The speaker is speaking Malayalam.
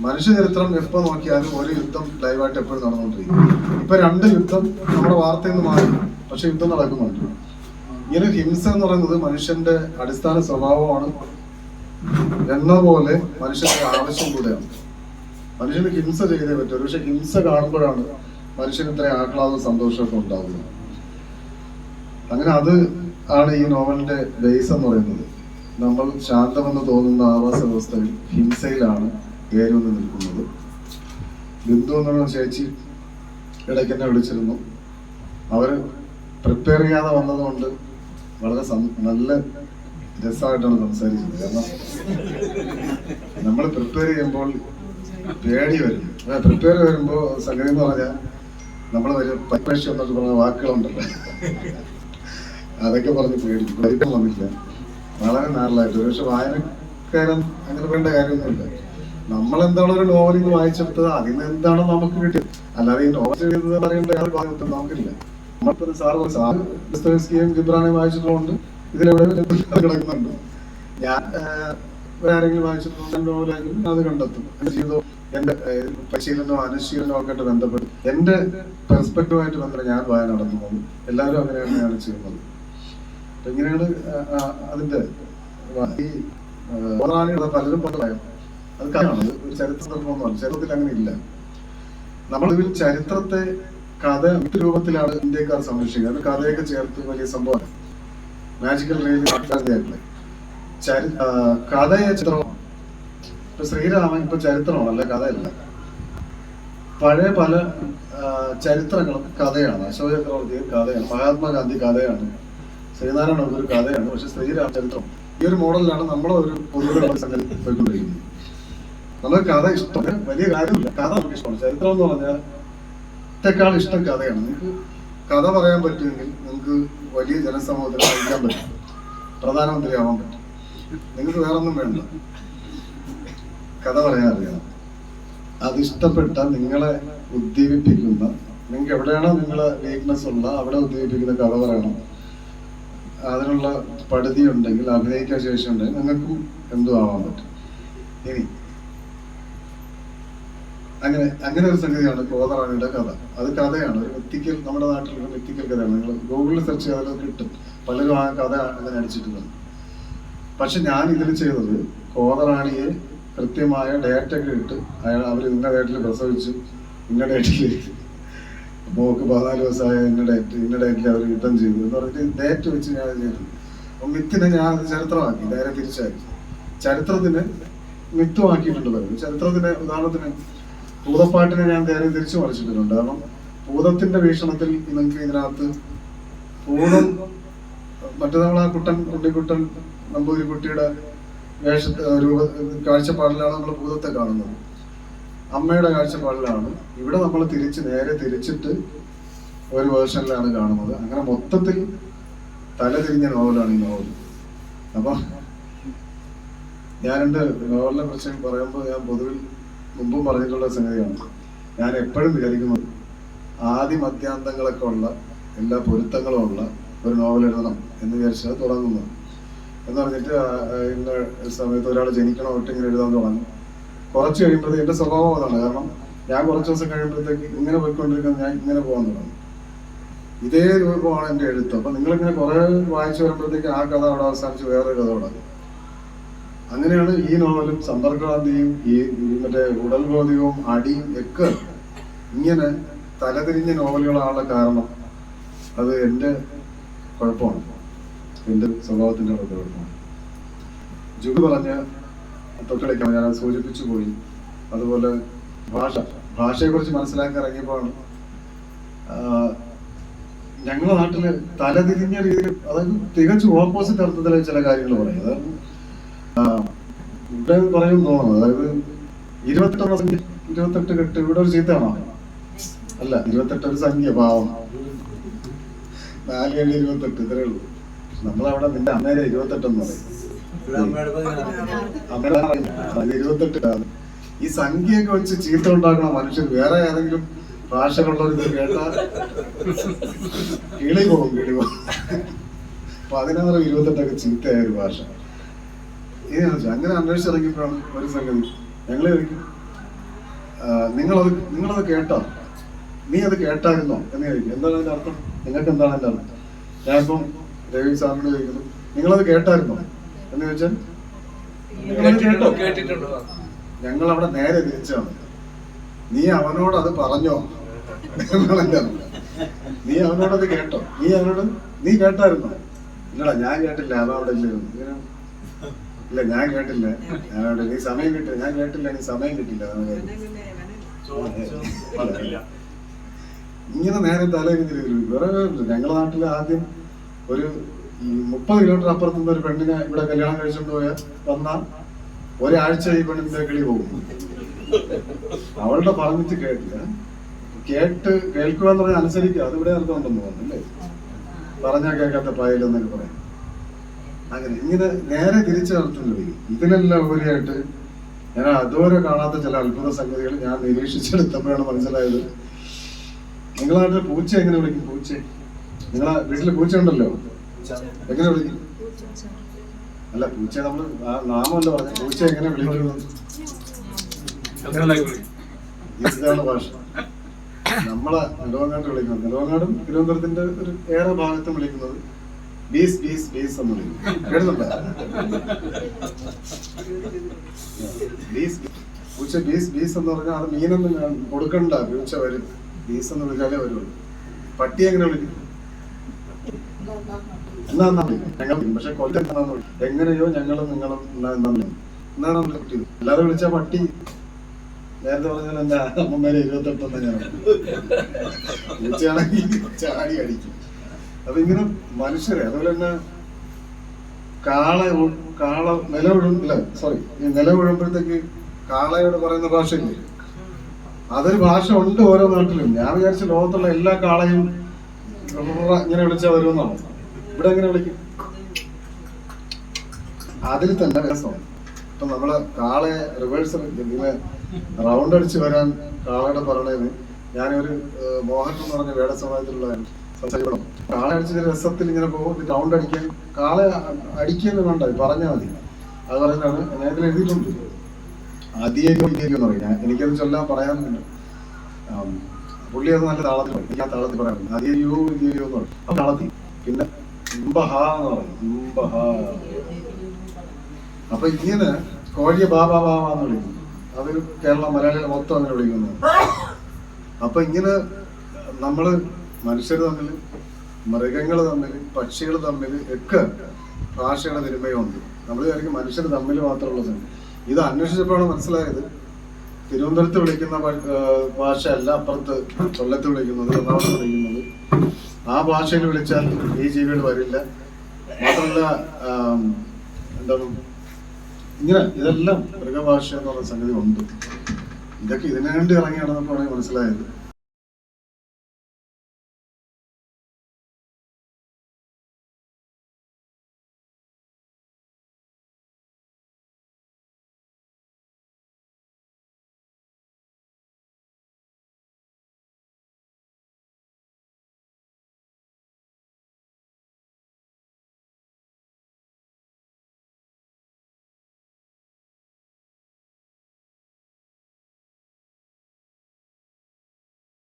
മനുഷ്യചരിത്രം എപ്പോ നോക്കിയാലും ഒരു യുദ്ധം ലൈവായിട്ട് എപ്പോഴും നടന്നുകൊണ്ടിരിക്കും. ഇപ്പൊ രണ്ട് യുദ്ധം നമ്മുടെ വാർത്തയിൽ നിന്ന് മാറി പക്ഷെ യുദ്ധം നടക്കുന്നുണ്ട്. ഇങ്ങനെ ഹിംസ എന്ന് പറയുന്നത് മനുഷ്യന്റെ അടിസ്ഥാന സ്വഭാവമാണ്. എന്ന പോലെ മനുഷ്യന്റെ ആവശ്യം കൂടെയാണ്. മനുഷ്യന് ഹിംസ ചെയ്തേ പറ്റൂ. പക്ഷെ ഹിംസ കാണുമ്പോഴാണ് മനുഷ്യന് ഇത്ര ആഹ്ലാദവും സന്തോഷമൊക്കെ ഉണ്ടാകുന്നത് അങ്ങനെ അത് ആണ് ഈ നോവലിന്റെ ബേസ് എന്ന് പറയുന്നത്. നമ്മൾ ശാന്തമെന്ന് തോന്നുന്ന ആവാസ വ്യവസ്ഥയിൽ ഹിംസയിലാണ് വേരൂന്ന് നിൽക്കുന്നത്. ബിന്ദു എന്നുള്ള ചേച്ചി ഇടയ്ക്ക് എന്നെ വിളിച്ചിരുന്നു. അവർ പ്രിപ്പയർ ചെയ്യാതെ വന്നതുകൊണ്ട് വളരെ നല്ല രസമായിട്ടാണ് സംസാരിച്ചത്. കാരണം നമ്മൾ പ്രിപ്പയർ ചെയ്യുമ്പോൾ പേടി വരും. പ്രിപ്പയർ വരുമ്പോൾ സംഗതി എന്ന് പറഞ്ഞാൽ നമ്മൾ ഒരു പരീക്ഷ എന്നൊക്കെ പറഞ്ഞ വാക്കുകളുണ്ടല്ലോ. അതൊക്കെ പറഞ്ഞ് പേടി പഠിക്കാൻ വന്നില്ല. വളരെ നാളായിട്ട് പക്ഷെ വായനക്കാരൻ അങ്ങനെ വേണ്ട കാര്യമൊന്നുമില്ല. നമ്മൾ എന്താണ് ഒരു നോവലിംഗ് വായിച്ചെടുത്തത്? അതിൽ നിന്ന് എന്താണോ നമുക്ക് കിട്ടിയത്? അല്ലാതെ ഈ നോവൽ എഴുതുന്നത് പറയേണ്ട യാതൊരു ഭാഗത്തും നമുക്കില്ല. നമ്മളിപ്പോ സാർ ദസ്തോവസ്കിയും ഗിബ്രാനെയും വായിച്ചിട്ടുള്ളതുകൊണ്ട് ഇതിലെവിടെ കിടക്കുന്നുണ്ട്. ഞാൻ ആരെങ്കിലും വായിച്ചിട്ടുള്ള നോവലായിരിക്കും അത് കണ്ടെത്തും. എന്റെ ജീവിതവും എന്റെ പരിശീലനവും അനുശീലനവും ഒക്കെ ആയിട്ട് ബന്ധപ്പെട്ട് എന്റെ പെർസ്പെക്റ്റീവായിട്ട് ബന്ധപ്പെട്ട് ഞാൻ വായന നടത്തുന്നത് എല്ലാവരും അങ്ങനെയാണ് തന്നെയാണ് ചെയ്യുന്നത്. ഇങ്ങനെയാണ് അതിന്റെ ഈ പലരും പറയാം അത് കഥയാണ് ഒരു ചരിത്ര സംഭവമാണ് ചരിത്രത്തിൽ അങ്ങനെ ഇല്ല. നമ്മൾ ഇതിൽ ചരിത്രത്തെ കഥ രൂപത്തിലാണ് ഇന്ത്യക്കാർ സംരക്ഷിക്കുന്നത് അത് കഥയൊക്കെ ചേർത്ത് വലിയ സംഭവമാണ്. മാജിക്കൽ റീതി ചരി ആ, കഥയെ ചിത്രമാണ് ഇപ്പൊ ശ്രീരാമൻ ഇപ്പൊ ചരിത്രമാണല്ലേ കഥയല്ല. പഴയ പല ചരിത്രങ്ങളും കഥയാണ്. അശോക ചക്രവർത്തി കഥയാണ്. മഹാത്മാഗാന്ധി കഥയാണ്. ശ്രീനാരായണ ഒരു കഥയാണ്. പക്ഷെ ശ്രീരാമ ചരിത്രം. ഈ ഒരു മോഡലിലാണ് നമ്മളെ ഒരു പൊതുവെ സംഗതി പോയിക്കൊണ്ടിരിക്കുന്നത് നമുക്ക് കഥ ഇഷ്ടം. വലിയ കാര്യമില്ല. കഥ നമുക്ക് ഇഷ്ടമാണ്. ചരിത്രം എന്ന് പറഞ്ഞാൽ ഒറ്റക്കാൾ ഇഷ്ടം കഥയാണ്. നിങ്ങൾക്ക് കഥ പറയാൻ പറ്റുമെങ്കിൽ നിങ്ങൾക്ക് വലിയ ജനസമൂഹത്തിൽ അറിയിക്കാൻ പറ്റും. പ്രധാനമന്ത്രി ആവാൻ പറ്റും. നിങ്ങൾക്ക് വേറൊന്നും വേണ്ട. കഥ പറയാൻ അറിയാം അത് ഇഷ്ടപ്പെട്ട നിങ്ങളെ ഉദ്ദീപിപ്പിക്കുന്ന നിങ്ങൾക്ക് എവിടെയാണോ നിങ്ങളെ വീക്ക്നെസ് ഉള്ള അവിടെ ഉദ്ദീപിപ്പിക്കുന്ന കഥ പറയണം. അതിനുള്ള പടുതി ഉണ്ടെങ്കിൽ അഭിനയിക്കാൻ ശേഷി ഉണ്ടെങ്കിൽ നിങ്ങൾക്കും എന്തും ആവാൻ പറ്റും. ഇനി അങ്ങനെ അങ്ങനെ ഒരു സംഗതിയാണ് കോതറാണിയുടെ കഥ. അത് കഥയാണ് ഒരു വ്യക്തിക്കൽ നമ്മുടെ നാട്ടിലൊരു വ്യക്തിക്കൽ കഥയാണ്. നിങ്ങൾ ഗൂഗിളിൽ സെർച്ച് ചെയ്താൽ അത് കിട്ടും. പലരും ആ കഥ അങ്ങനെ അടിച്ചിട്ടുണ്ട്. പക്ഷെ ഞാൻ ഇതിൽ ചെയ്തത് കോതറാണിയെ കൃത്യമായ ഡേറ്റ ഒക്കെ ഇട്ട് അയാൾ അവർ ഇന്ന ഡേറ്റിൽ പ്രസവിച്ചു ഇന്ന ഡേറ്റിൽ മോക്ക് പതിനാല് ദിവസമായ ഇന്ന ഡേറ്റ് ഇന്ന ഡേറ്റിൽ അവർ യുദ്ധം ചെയ്തു എന്ന് പറഞ്ഞിട്ട് ഡേറ്റ് വെച്ച് ഞാൻ ചെയ്തു. അപ്പം മിത്തിനെ ഞാൻ ചരിത്രമാക്കി നേരെ തിരിച്ചാക്കി. ചരിത്രത്തിന് മിത്തുമാക്കിയിട്ടുണ്ട് പലരും. ചരിത്രത്തിന് ഉദാഹരണത്തിന് ഭൂതപ്പാട്ടിനെ ഞാൻ നേരെ തിരിച്ചു മറിച്ചിട്ടുണ്ട് കാരണം ഭൂതത്തിന്റെ വീക്ഷണത്തിൽ നിങ്ങൾക്ക് ഇതിനകത്ത് ഭൂതം മറ്റു നമ്മൾ ആ കുട്ടൻ കുട്ടിക്കുട്ടൻ നമ്പൂരി കുട്ടിയുടെ വേഷ രൂപ കാഴ്ചപ്പാടിലാണ് നമ്മൾ ഭൂതത്തെ കാണുന്നത്. അമ്മയുടെ കാഴ്ചപ്പാടിലാണ്. ഇവിടെ നമ്മൾ തിരിച്ച് നേരെ തിരിച്ചിട്ട് ഒരു വേർഷനിലാണ് കാണുന്നത്. അങ്ങനെ മൊത്തത്തിൽ തല തിരിഞ്ഞ നോവലാണ് ഈ നോവൽ. അപ്പൊ ഞാൻ എന്റെ നോവലിനെ കുറിച്ച് പറയുമ്പോൾ ഞാൻ പൊതുവിൽ മുമ്പും പറഞ്ഞിട്ടുള്ള സംഗതിയാണ്. ഞാൻ എപ്പോഴും വിചാരിക്കുന്നത് ആദ്യ മധ്യാന്തങ്ങളൊക്കെ ഉള്ള എല്ലാ പൊരുത്തങ്ങളും ഉള്ള ഒരു നോവൽ എഴുതണം എന്ന് വിചാരിച്ചത് തുടങ്ങുന്നത് എന്ന് പറഞ്ഞിട്ട് ഇന്ന സമയത്ത് ഒരാൾ ജനിക്കണോ ഒട്ട് ഇങ്ങനെ എഴുതാൻ തുടങ്ങും കുറച്ച് കഴിയുമ്പോഴത്തേക്ക് എന്റെ സ്വഭാവം അതാണ്. കാരണം ഞാൻ കുറച്ച് ദിവസം കഴിയുമ്പോഴത്തേക്ക് ഇങ്ങനെ പോയിക്കൊണ്ടിരിക്കുന്നത് ഞാൻ ഇങ്ങനെ പോകാൻ തുടങ്ങും ഇതേ രൂപമാണ് എന്റെ എഴുത്ത്. അപ്പൊ നിങ്ങളിങ്ങനെ കുറെ വായിച്ചു വരുമ്പോഴത്തേക്ക് ആ കഥ അവിടെ അവസാനിച്ച് വേറൊരു കഥ തുടങ്ങും അങ്ങനെയാണ് ഈ നോവലും സമ്പർക്രാന്തിയും ഈ മറ്റേ ഉടൽബോധികവും അടിയും ഒക്കെ ഇങ്ങനെ തലതിരിഞ്ഞ നോവലുകളാണുള്ള കാരണം അത് എന്റെ കുഴപ്പമാണ്. എന്റെ സ്വഭാവത്തിന്റെ കുഴപ്പമാണ്. ജുഗ് പറഞ്ഞ തൊട്ടടിക്കാൻ ഞാൻ സൂചിപ്പിച്ചു പോയി. അതുപോലെ ഭാഷ ഭാഷയെക്കുറിച്ച് മനസ്സിലാക്കി ഇറങ്ങിയപ്പോഴാണ്. ഞങ്ങളുടെ നാട്ടിൽ തലതിരിഞ്ഞ രീതിയിൽ അതായത് തികച്ചും ഓപ്പോസിറ്റ് അർത്ഥത്തിലെ ചില കാര്യങ്ങൾ പറയും അതായത് ഇവിടെ പറയും തോന്നുന്നു അതായത് ഇരുപത്തെട്ടെന്ന സംഖ്യ ഇരുപത്തെട്ട് കെട്ട് ഇവിടെ ഒരു ചീത്തയാണോ? അല്ല ഇരുപത്തെട്ട് ഒരു സംഖ്യ പാവം. നാല് ഏഴ് ഇരുപത്തെട്ട് ഇത്രേ ഉള്ളൂ. നമ്മളവിടെ നിന്റെ അമ്മേരെ ഇരുപത്തെട്ടെന്ന് പറയും. അമ്മയുടെ ഈ സംഖ്യയൊക്കെ വെച്ച് ചീത്ത ഉണ്ടാക്കണ മനുഷ്യർ വേറെ ഏതെങ്കിലും ഭാഷകളുള്ളവർ ഇത് കേട്ടാ കിളി പോകും കിളി പോകും പതിനാറ് ഇരുപത്തെട്ടൊക്കെ ചീത്തയായ ഒരു ഭാഷ. ഇതാണ് അങ്ങനെ അന്വേഷിച്ചിറങ്ങിയപ്പോഴാണ് ഒരു സംഗതി. ഞങ്ങൾ നിങ്ങളത് നിങ്ങളത് കേട്ടോ. നീ അത് കേട്ടായിരുന്നോ? എന്ന് ചോദിക്കും. എന്താണ് അതിന്റെ അർത്ഥം? നിങ്ങൾക്ക് എന്താണ് അതിന്റെ അർത്ഥം? ഞാനിപ്പം രവി സാറിനോട് ചോദിക്കുന്നു നിങ്ങളത് കേട്ടായിരുന്നോ? എന്ന് ചോദിച്ചാൽ ഞങ്ങൾ അവിടെ നേരെ തിരിച്ചാണ്. നീ അവനോട് അത് പറഞ്ഞോ. നീ അവനോട് അത് കേട്ടോ. നീ അവനോട് നീ കേട്ടായിരുന്നോ? ഇല്ലടാ ഞാൻ കേട്ടില്ല. അതാ അവിടെ ഇല്ലായിരുന്നു ഇല്ല ഞാൻ കേട്ടില്ല. ഞാൻ അവിടെ നീ സമയം കിട്ടില്ല. ഞാൻ കേട്ടില്ല നീ സമയം കിട്ടില്ല. ഇങ്ങനെ നേരെ തലയിരിഞ്ഞ് വേറെ. ഞങ്ങളുടെ നാട്ടിൽ ആദ്യം ഒരു മുപ്പത് കിലോമീറ്റർ അപ്പുറത്ത് നിന്ന് ഒരു പെണ്ണിനെ ഇവിടെ കല്യാണം കഴിച്ചുകൊണ്ട് പോയാൽ വന്നാൽ ഒരാഴ്ച ഈ പെണ്ണിന്റെ കിളി പോകും. അവളുടെ പറഞ്ഞിട്ട് കേട്ടില്ല. കേട്ട് കേൾക്കുക എന്ന് പറഞ്ഞാൽ അനുസരിക്കുക അത് ഇവിടെ അർത്ഥം ഉണ്ടെന്ന് തോന്നുന്നു അല്ലേ? പറഞ്ഞാൽ കേൾക്കാത്ത പായലെന്നൊക്കെ പറയാം. അങ്ങനെ ഇങ്ങനെ നേരെ തിരിച്ചു നടത്തുന്നത് ഇതിനെല്ലാം ഉപരിയായിട്ട് ഞാൻ അതുവരെ കാണാത്ത ചില അത്ഭുത സംഗതികൾ ഞാൻ നിരീക്ഷിച്ചെടുത്തപ്പോഴാണ് മനസ്സിലായത്. നിങ്ങളെ നാട്ടിൽ പൂച്ച എങ്ങനെ വിളിക്കും പൂച്ച നിങ്ങളെ വീട്ടിൽ പൂച്ച ഉണ്ടല്ലോ? എങ്ങനെ വിളിക്കും? അല്ല പൂച്ച നമ്മൾ ആ നാമമല്ല പറഞ്ഞ പൂച്ച എങ്ങനെ വിളിക്കുന്നത് ഇതാണ് ഭാഷ. നമ്മളെ നിലവങ്ങാട് വിളിക്കുന്നത് നിലവങ്ങാടും തിരുവനന്തപുരത്തിന്റെ ഒരു ഏറെ ഭാഗത്തും വിളിക്കുന്നത് ബീസ് ബീസ് ബീസ് എന്ന് പറയും. കേട്ടിട്ടുണ്ട്? ബീസ് പൂച്ച ബീസ് ബീസ് എന്ന് പറഞ്ഞാൽ അത് മീനൊന്നും കൊടുക്കണ്ട. പൂച്ച വരും. ബീസ് എന്ന് വിളിച്ചാലേ വരുള്ളൂ. പട്ടി എങ്ങനെ വിളിക്കും? എന്നാ. പക്ഷെ കൊല്ലം എങ്ങനെയോ ഞങ്ങളും നിങ്ങളും വിളിക്കും. എന്നാണ് നമ്മൾ കുട്ടി? അല്ലാതെ വിളിച്ച പട്ടി. നേരത്തെ പറഞ്ഞാൽ എന്താ അമ്മമാരെ ഇരുപത്തെട്ടെന്ന് ഞാൻ പൂച്ചയാണെങ്കിൽ ചാടി അടിക്കും. അപ്പൊ ഇങ്ങനെ മനുഷ്യരെ അതുപോലെ തന്നെ കാള കാള നിലവിഴും അല്ലെ സോറി ഈ നിലവിഴുമ്പോഴത്തേക്ക് കാളയോട് പറയുന്ന ഭാഷയില്ലേ? അതൊരു ഭാഷ ഉണ്ട് ഓരോ നാട്ടിലും. ഞാൻ വിചാരിച്ച ലോകത്തുള്ള എല്ലാ കാളയും ഇങ്ങനെ വിളിച്ചാൽ വരുമെന്നാണ്. ഇവിടെ എങ്ങനെ വിളിക്കും? അതിൽ തന്നെ രസമാണ് ഇപ്പൊ നമ്മൾ കാളയെ റിവേഴ്സ് ഇങ്ങനെ റൗണ്ട് അടിച്ച് വരാൻ കാളയുടെ പറയണേന് ഞാനൊരു മോഹൻ എന്ന് പറഞ്ഞ വേട സമാജത്തിലുള്ള സംസാരിക്കണം. കാള അടിച്ച രസത്തിൽ ഇങ്ങനെ പോകും. റൗണ്ട് അടിക്കാൻ കാള അടിക്കുന്നു വേണ്ട പറഞ്ഞാൽ മതി. അത് പറയുന്നതാണ് ഞാൻ ഇതിൽ എഴുതിയിട്ടുണ്ട്. അതിയേക്കോ ഇതേക്കോ എന്ന് പറയും. എനിക്കത് ചൊല്ലാൻ പറയാനുണ്ട്. പുള്ളി അത് നല്ല താളത്തിൽ എനിക്ക് ആ താളത്തിൽ പറയാൻ അതിയോ ഇതിയോ എന്ന് പറയും. താളത്തിൽ. പിന്നെ എന്ന് പറയും. അപ്പൊ ഇങ്ങനെ കോഴിയെ ബാബാ ബാബ എന്ന് വിളിക്കും അത് കേരള മലയാളികൾ മൊത്തം അങ്ങനെ വിളിക്കുന്നു. അപ്പൊ ഇങ്ങനെ നമ്മൾ മനുഷ്യർ തമ്മിൽ മൃഗങ്ങൾ തമ്മിൽ പക്ഷികൾ തമ്മിൽ ഒക്കെ ഭാഷയുടെ തിരുമയുണ്ട് നമ്മൾ വിചാരിക്കും മനുഷ്യർ തമ്മിൽ മാത്രമുള്ളത് ഇത് അന്വേഷിച്ചപ്പോഴാണ് മനസ്സിലായത്. തിരുവനന്തപുരത്ത് വിളിക്കുന്ന ഭാഷ അല്ല അപ്പുറത്ത് കൊല്ലത്ത് വിളിക്കുന്നത് എറണാകുളത്ത് വിളിക്കുന്നത്. ആ ഭാഷയിൽ വിളിച്ചാൽ ഈ ജീവികൾ വരില്ല. മാത്രമല്ല എന്താണ് ഇങ്ങനെ ഇതെല്ലാം മൃഗഭാഷ എന്ന് പറയുന്ന സംഗതി ഉണ്ട്. ഇതൊക്കെ ഇതിനു വേണ്ടി ഇറങ്ങി നടന്നപ്പോഴാണ് മനസ്സിലായത്.